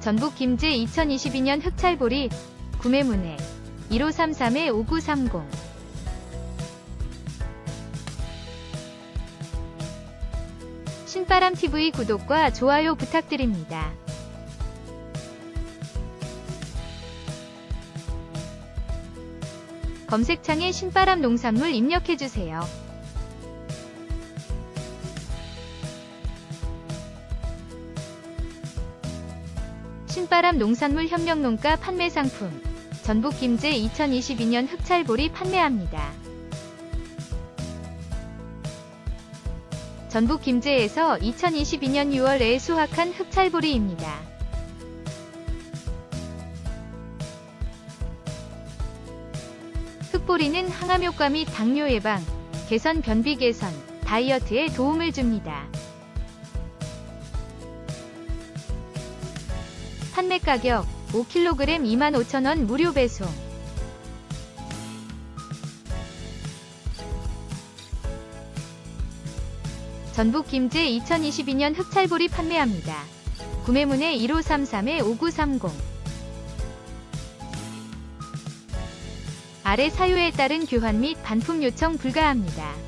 전북 김제 2022년 흑찰보리 구매문의 1533-5930 신바람TV 구독과 좋아요 부탁드립니다. 검색창에 신바람 농산물 입력해주세요. 신바람 농산물 협력농가 판매 상품 전북 김제 2022년 흑찰보리 판매합니다. 전북 김제에서 2022년 6월에 수확한 흑찰보리입니다. 흑보리는 항암 효과 및 당뇨 예방, 개선 변비 개선, 다이어트에 도움을 줍니다. 판매 가격 5kg 25,000원 무료 배송. 전북 김제 2022년 흑찰보리 판매합니다. 구매문의 1533-5930 아래 사유에 따른 교환 및 반품 요청 불가합니다.